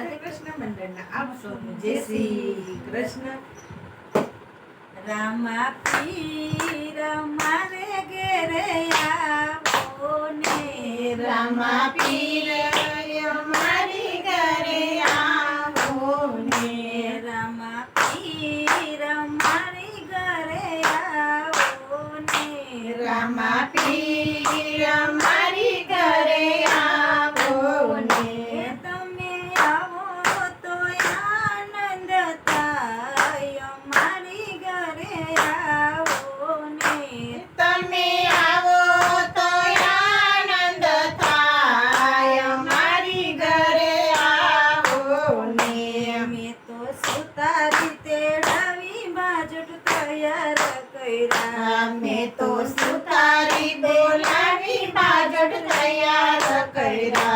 કૃષ્ણ મંડળના આપ સૌનું જય શ્રી કૃષ્ણ. રામા પી રામા રે ઘેરે આવો ને. રામા પી અમારી ઘરે આવો ને. રામા પી અમારી ઘરે રામા પી તૈયાર કર્યા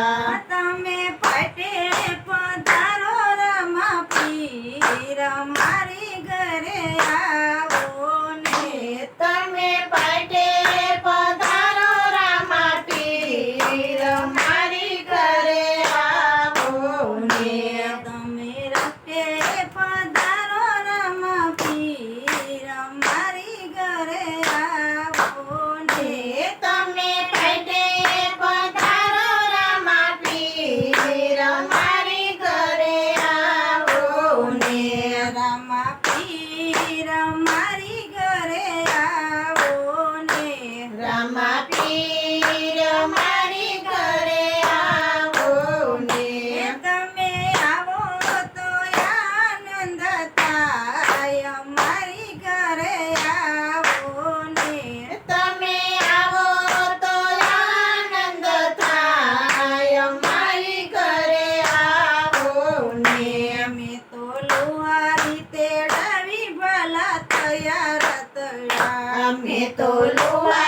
અમે તો લુહારી તેડાવી ભલા તૈયાર તૈયાર અમે તો લુહારી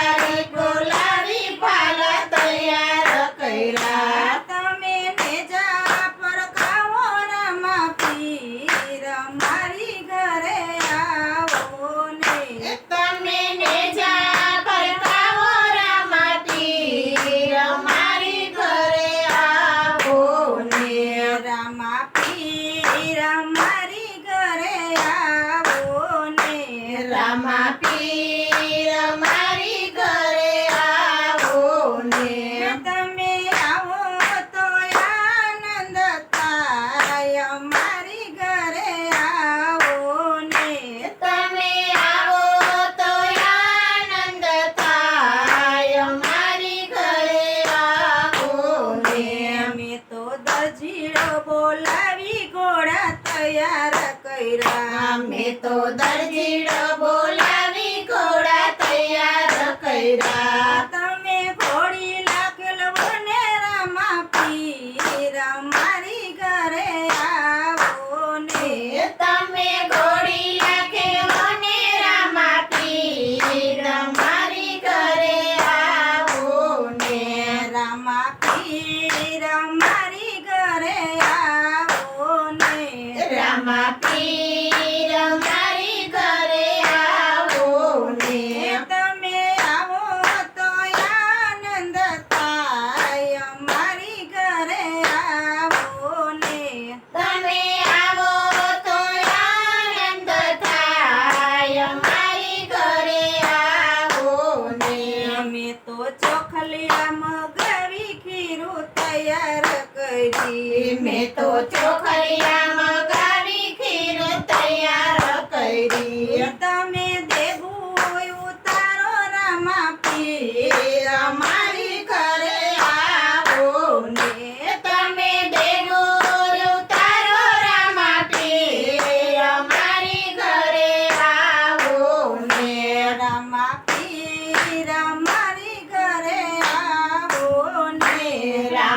મામા પીર મારી ઘરે આવો ને. તમે આવો તો થાય. મારી ઘરે આવો ને. તમે આવો તો થાય. મારી ઘરે આવો ને. અમે તો દજીડો બોલાવી ઘોડા તૈયાર કર્યા. અમે તો દરજીડો બોલા પીરા. તમે ઘોડી લાગેલો ને રામા પીરા. મારી ઘરે આવો ને. તમે ઘોડી લાગેલો ને રામા પીરા. મારી ઘરે આવો ને. રામા પીરા. મારી ઘરે આવો ને. રામા પીરા.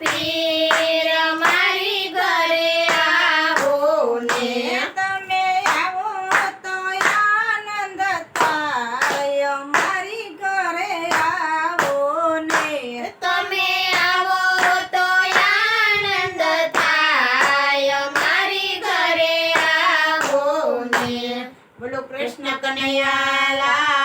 પીર મારી ઘરે આવો ને. તમે આવો તો આનંદ મારી ઘરે આવો ને. તમે આવો તો આનંદ મારી ઘરે આવો ને. બોલો કૃષ્ણ કનૈયાલા